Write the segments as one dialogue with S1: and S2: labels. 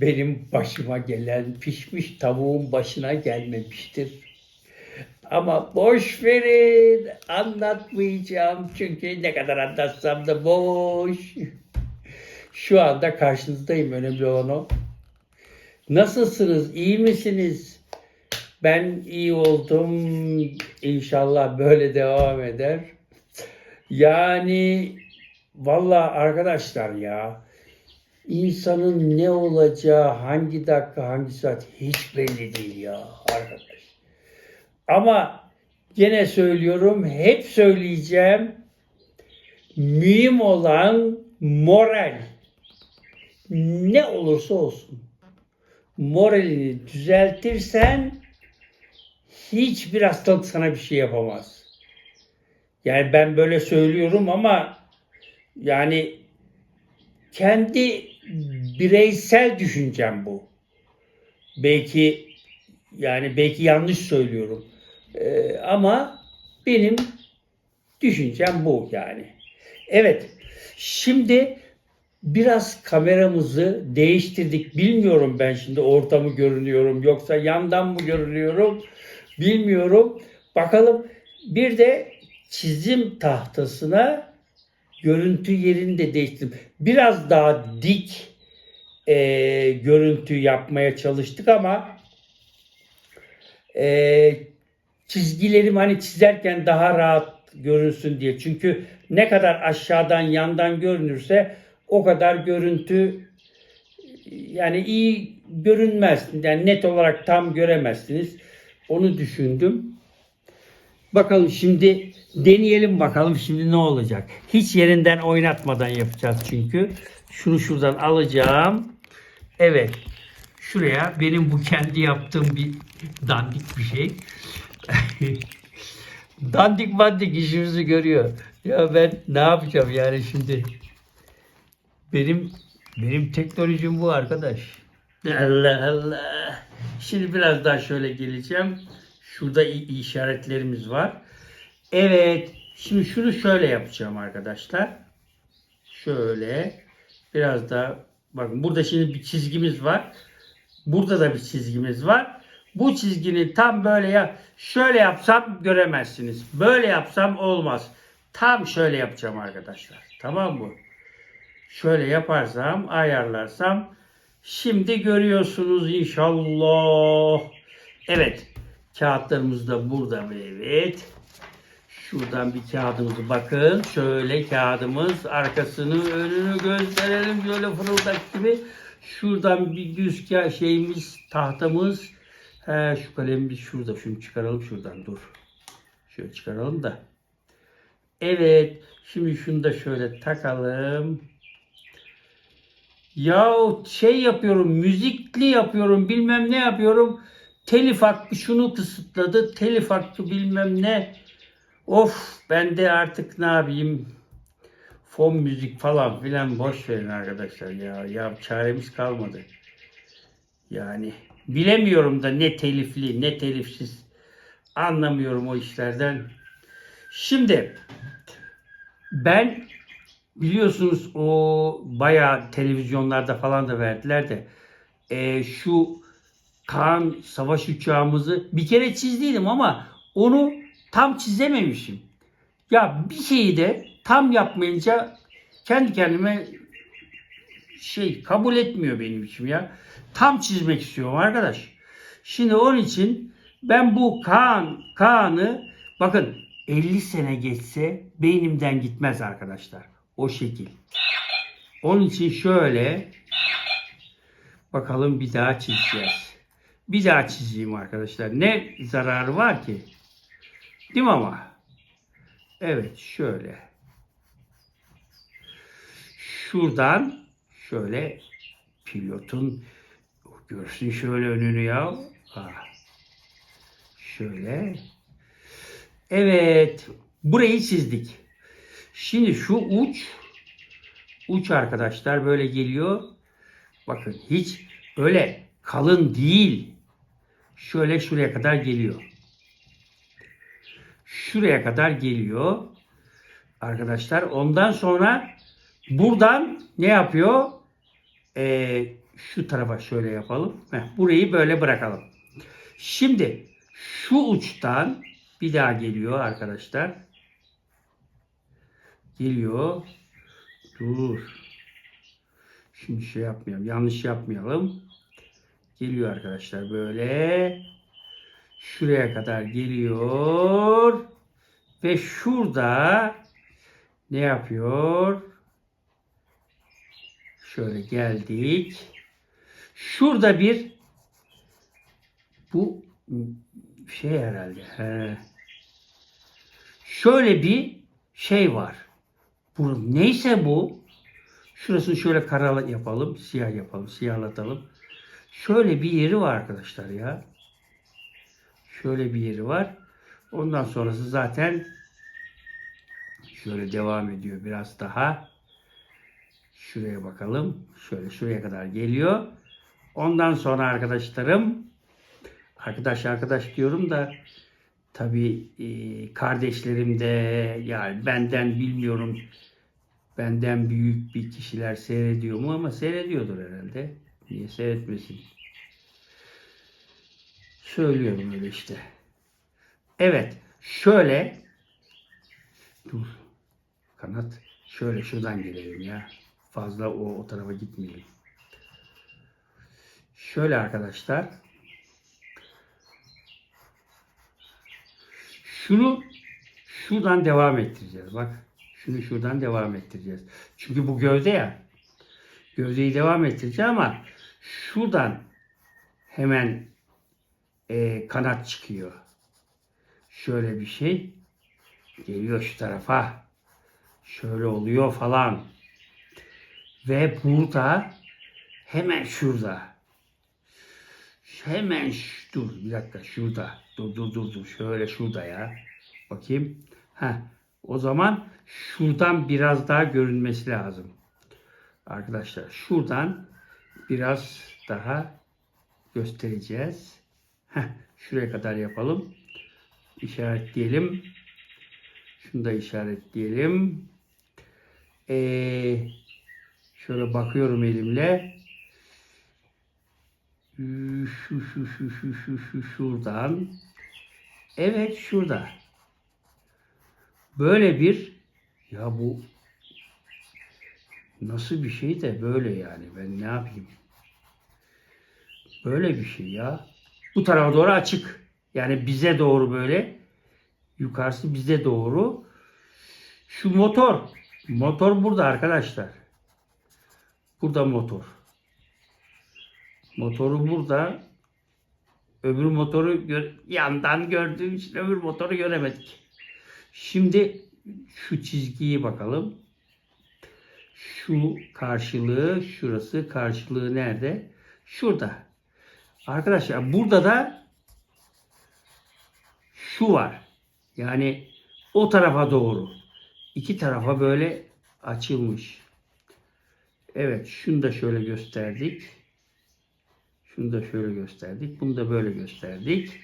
S1: Benim başıma gelen pişmiş tavuğun başına gelmemiştir. Ama boş verin, anlatmayacağım çünkü ne kadar anlatsam da boş. Şu anda karşınızdayım, önemli olan o. Nasılsınız, iyi misiniz? Ben iyi oldum, İnşallah böyle devam eder. Yani Vallahi arkadaşlar ya insanın ne olacağı hangi dakika hangi saat hiç belli değil ya arkadaş. Ama gene söylüyorum hep söyleyeceğim mühim olan moral. Ne olursa olsun. Moralini düzeltirsen hiçbir hastalık sana bir şey yapamaz. Yani ben böyle söylüyorum ama yani kendi bireysel düşüncem bu. Belki yani belki yanlış söylüyorum. Ee, ama benim düşüncem bu yani. Evet. Şimdi biraz kameramızı değiştirdik. Bilmiyorum ben şimdi orta mı görünüyorum yoksa yandan mı görünüyorum bilmiyorum. Bakalım bir de çizim tahtasına görüntü yerini de değiştirdim. Biraz daha dik e, görüntü yapmaya çalıştık ama e, çizgilerim hani çizerken daha rahat görünsün diye. Çünkü ne kadar aşağıdan yandan görünürse o kadar görüntü yani iyi görünmez. Yani net olarak tam göremezsiniz. Onu düşündüm. Bakalım şimdi deneyelim bakalım şimdi ne olacak. Hiç yerinden oynatmadan yapacağız çünkü. Şunu şuradan alacağım. Evet. Şuraya benim bu kendi yaptığım bir dandik bir şey. dandik mandik işimizi görüyor. Ya ben ne yapacağım yani şimdi? Benim benim teknolojim bu arkadaş. Allah Allah. Şimdi biraz daha şöyle geleceğim. Şurada işaretlerimiz var. Evet. Şimdi şunu şöyle yapacağım arkadaşlar. Şöyle. Biraz daha bakın burada şimdi bir çizgimiz var. Burada da bir çizgimiz var. Bu çizginin tam böyle ya şöyle yapsam göremezsiniz. Böyle yapsam olmaz. Tam şöyle yapacağım arkadaşlar. Tamam mı? Şöyle yaparsam, ayarlarsam şimdi görüyorsunuz inşallah. Evet. Kağıtlarımız da burada evet. Şuradan bir kağıdımızı bakın. Şöyle kağıdımız arkasını önünü gösterelim şöyle fırıldak gibi. Şuradan bir düz şeyimiz tahtamız. He, şu kalemimiz şurada. Şunu çıkaralım şuradan dur. Şöyle çıkaralım da. Evet. Şimdi şunu da şöyle takalım. Ya şey yapıyorum, müzikli yapıyorum, bilmem ne yapıyorum. Telif hakkı şunu kısıtladı, telif hakkı bilmem ne. Of ben de artık ne yapayım? Fon müzik falan filan boş verin arkadaşlar ya. Ya çaremiz kalmadı. Yani bilemiyorum da ne telifli ne telifsiz. Anlamıyorum o işlerden. Şimdi ben biliyorsunuz o bayağı televizyonlarda falan da verdiler de e, şu Kaan savaş uçağımızı bir kere çizdiydim ama onu tam çizememişim. Ya bir şeyi de tam yapmayınca kendi kendime şey kabul etmiyor benim için ya. Tam çizmek istiyorum arkadaş. Şimdi onun için ben bu Kaan Kaan'ı bakın 50 sene geçse beynimden gitmez arkadaşlar. O şekil. Onun için şöyle bakalım bir daha çizeceğiz. Bir daha çizeyim arkadaşlar. Ne zararı var ki? Değil mi ama? Evet şöyle. Şuradan şöyle pilotun görsün şöyle önünü ya. Ah. Şöyle. Evet. Burayı çizdik. Şimdi şu uç uç arkadaşlar böyle geliyor. Bakın hiç öyle kalın değil. Şöyle şuraya kadar geliyor. Şuraya kadar geliyor. Arkadaşlar ondan sonra Buradan ne yapıyor? Ee, şu tarafa şöyle yapalım. Heh, burayı böyle bırakalım. Şimdi şu uçtan bir daha geliyor arkadaşlar. Geliyor. Dur. Şimdi şey yapmayalım. Yanlış yapmayalım. Geliyor arkadaşlar böyle. Şuraya kadar geliyor. Ve şurada ne yapıyor? Şöyle geldik. Şurada bir bu şey herhalde. He. Şöyle bir şey var. Bu neyse bu. Şurasını şöyle kara yapalım, siyah yapalım, siyahlatalım. Şöyle bir yeri var arkadaşlar ya. Şöyle bir yeri var. Ondan sonrası zaten şöyle devam ediyor biraz daha. Şuraya bakalım. Şöyle şuraya kadar geliyor. Ondan sonra arkadaşlarım arkadaş arkadaş diyorum da tabii e, kardeşlerim de yani benden bilmiyorum benden büyük bir kişiler seyrediyor mu ama seyrediyordur herhalde. Niye seyretmesin? Söylüyorum öyle işte. Evet. Şöyle dur. Kanat. Şöyle şuradan gelelim ya. Fazla o, o tarafa gitmeyelim. Şöyle arkadaşlar. Şunu şuradan devam ettireceğiz. Bak. Şunu şuradan devam ettireceğiz. Çünkü bu gövde ya. Gövdeyi devam ettireceğim ama şuradan hemen e, kanat çıkıyor. Şöyle bir şey geliyor şu tarafa. Şöyle oluyor falan. Ve burada hemen şurada. Hemen şu, dur bir dakika şurada. Dur dur dur dur. Şöyle şurada ya. Bakayım. Ha. O zaman şuradan biraz daha görünmesi lazım. Arkadaşlar şuradan biraz daha göstereceğiz. Heh, şuraya kadar yapalım. İşaretleyelim. Şunu da işaretleyelim. Ee, şöyle bakıyorum elimle. Şu şu şu şu şu şu şuradan. Evet şurada. Böyle bir ya bu nasıl bir şey de böyle yani ben ne yapayım? Böyle bir şey ya. Bu tarafa doğru açık. Yani bize doğru böyle. Yukarısı bize doğru. Şu motor. Motor burada arkadaşlar. Burada motor. Motoru burada. Öbür motoru gör- yandan gördüğüm için öbür motoru göremedik. Şimdi şu çizgiyi bakalım. Şu karşılığı, şurası karşılığı nerede? Şurada. Arkadaşlar burada da şu var. Yani o tarafa doğru. İki tarafa böyle açılmış. Evet şunu da şöyle gösterdik. Şunu da şöyle gösterdik. Bunu da böyle gösterdik.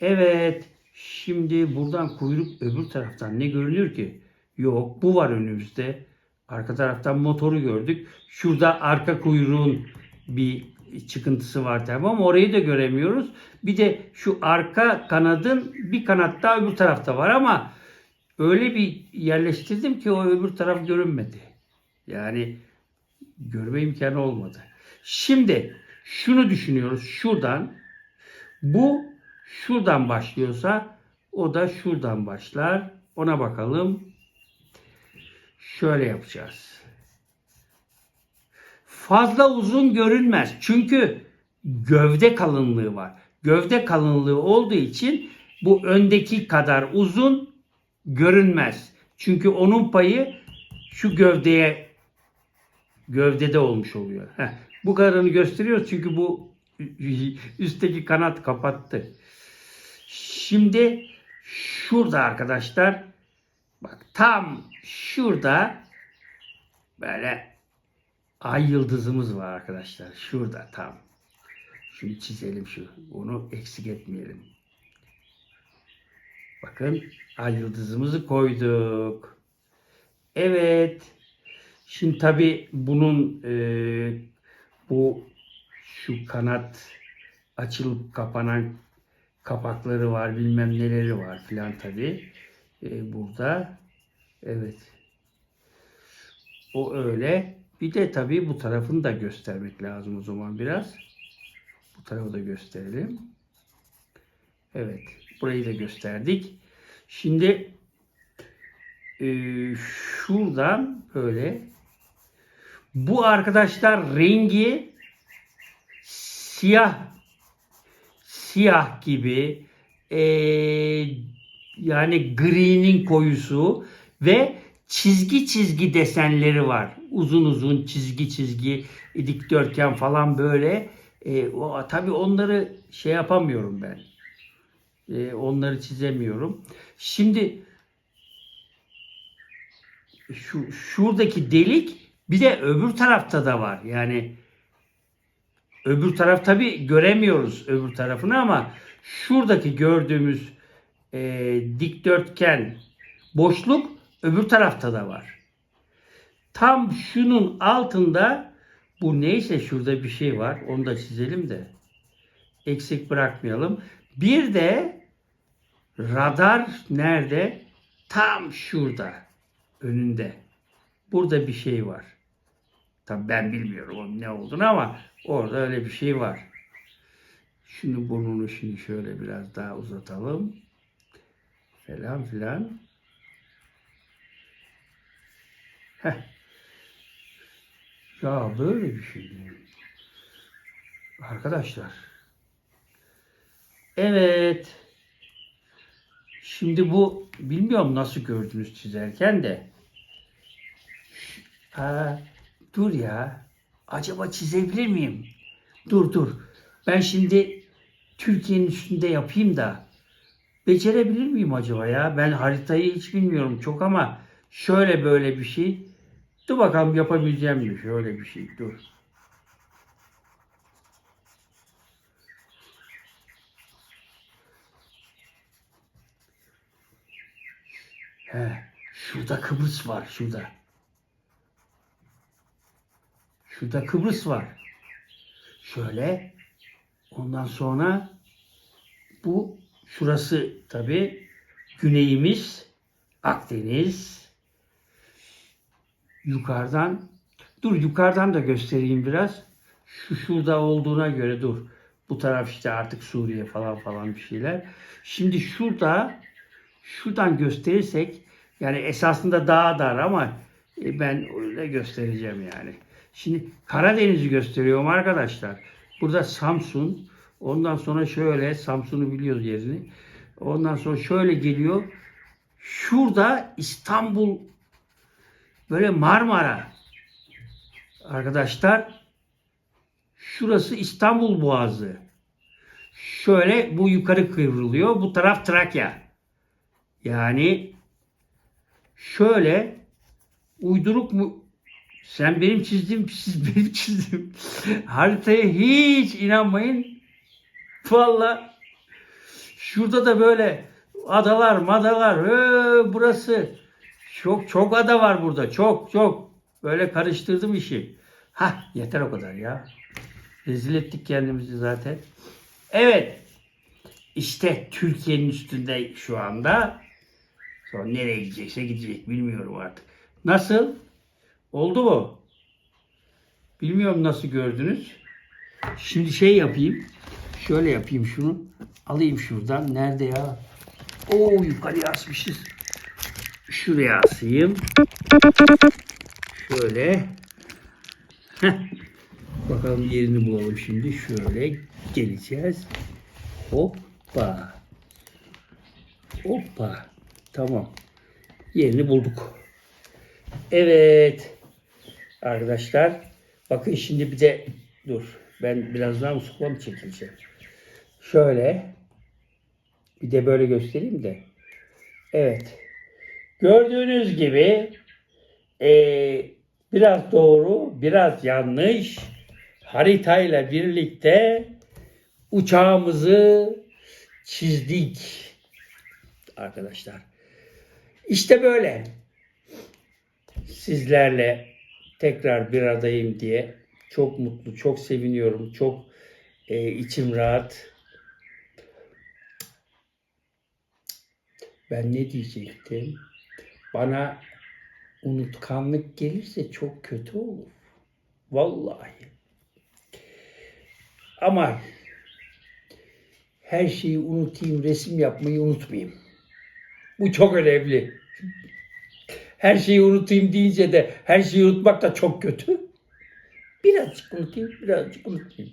S1: Evet. Şimdi buradan kuyruk öbür taraftan ne görünüyor ki? Yok bu var önümüzde. Arka taraftan motoru gördük. Şurada arka kuyruğun bir çıkıntısı var tabi ama orayı da göremiyoruz. Bir de şu arka kanadın bir kanat daha öbür tarafta var ama öyle bir yerleştirdim ki o öbür taraf görünmedi. Yani görme imkanı olmadı. Şimdi şunu düşünüyoruz. Şuradan bu şuradan başlıyorsa o da şuradan başlar. Ona bakalım. Şöyle yapacağız. Fazla uzun görünmez. Çünkü gövde kalınlığı var. Gövde kalınlığı olduğu için bu öndeki kadar uzun görünmez. Çünkü onun payı şu gövdeye gövdede olmuş oluyor. Heh, bu kadarını gösteriyor çünkü bu üstteki kanat kapattı. Şimdi şurada arkadaşlar bak tam şurada böyle ay yıldızımız var arkadaşlar. Şurada tam. Şunu çizelim şu. Onu eksik etmeyelim. Bakın ay yıldızımızı koyduk. Evet. Şimdi tabii bunun e, bu şu kanat açılıp kapanan kapakları var bilmem neleri var filan tabii. E, burada. Evet. O öyle. Bir de tabii bu tarafını da göstermek lazım o zaman biraz. Bu tarafı da gösterelim. Evet. Burayı da gösterdik. Şimdi e, şuradan böyle bu arkadaşlar rengi siyah siyah gibi e, yani gri'nin koyusu ve çizgi çizgi desenleri var. Uzun uzun çizgi çizgi dikdörtgen falan böyle. E, o, tabii onları şey yapamıyorum ben. E, onları çizemiyorum. Şimdi şu şuradaki delik bir de öbür tarafta da var. Yani öbür taraf tabi göremiyoruz öbür tarafını ama şuradaki gördüğümüz e, dikdörtgen boşluk öbür tarafta da var. Tam şunun altında bu neyse şurada bir şey var. Onu da çizelim de eksik bırakmayalım. Bir de radar nerede? Tam şurada. Önünde. Burada bir şey var. Tabii ben bilmiyorum onun ne olduğunu ama orada öyle bir şey var. Şunu burnunu şimdi şöyle biraz daha uzatalım. Falan filan. Ya böyle bir şey değil. Arkadaşlar. Evet. Şimdi bu bilmiyorum nasıl gördünüz çizerken de. Ha, dur ya. Acaba çizebilir miyim? Dur dur. Ben şimdi Türkiye'nin üstünde yapayım da becerebilir miyim acaba ya? Ben haritayı hiç bilmiyorum çok ama şöyle böyle bir şey. Dur bakalım yapabileceğim mi? Şöyle bir şey. Dur. He, şurada Kıbrıs var, şurada. Şurada Kıbrıs var. Şöyle. Ondan sonra bu şurası tabi güneyimiz Akdeniz. Yukarıdan dur yukarıdan da göstereyim biraz. Şu şurada olduğuna göre dur. Bu taraf işte artık Suriye falan falan bir şeyler. Şimdi şurada şuradan gösterirsek yani esasında daha dar ama e, ben öyle göstereceğim yani. Şimdi Karadeniz'i gösteriyorum arkadaşlar. Burada Samsun. Ondan sonra şöyle Samsun'u biliyoruz yerini. Ondan sonra şöyle geliyor. Şurada İstanbul böyle Marmara. Arkadaşlar şurası İstanbul Boğazı. Şöyle bu yukarı kıvrılıyor. Bu taraf Trakya. Yani şöyle uyduruk mu sen benim çizdiğim siz benim çizdiğim haritaya hiç inanmayın. Valla şurada da böyle adalar madalar ee, burası çok çok ada var burada çok çok böyle karıştırdım işi. Ha yeter o kadar ya. Rezil ettik kendimizi zaten. Evet. İşte Türkiye'nin üstünde şu anda. Sonra nereye gidecekse gidecek bilmiyorum artık. Nasıl? Oldu mu? Bilmiyorum nasıl gördünüz. Şimdi şey yapayım. Şöyle yapayım şunu. Alayım şuradan. Nerede ya? Oo yukarıya asmışız. Şuraya asayım. Şöyle. Heh. Bakalım yerini bulalım şimdi. Şöyle geleceğiz. Hoppa. Hoppa. Tamam. Yerini bulduk. Evet. Arkadaşlar. Bakın şimdi bir de dur. Ben biraz daha musukla mı çekileceğim? Şöyle. Bir de böyle göstereyim de. Evet. Gördüğünüz gibi eee, biraz doğru, biraz yanlış haritayla birlikte uçağımızı çizdik arkadaşlar. İşte böyle. sizlerle tekrar bir aradayım diye çok mutlu, çok seviniyorum, çok e, içim rahat. Ben ne diyecektim? Bana unutkanlık gelirse çok kötü olur. Vallahi. Ama her şeyi unutayım, resim yapmayı unutmayayım. Bu çok önemli. Her şeyi unutayım deyince de her şeyi unutmak da çok kötü. Birazcık unutayım, birazcık unutayım.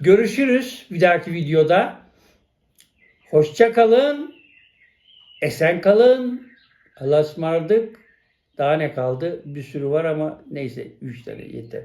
S1: Görüşürüz bir dahaki videoda. Hoşça kalın. Esen kalın. Allah'a ısmarladık. Daha ne kaldı? Bir sürü var ama neyse 3 tane yeter.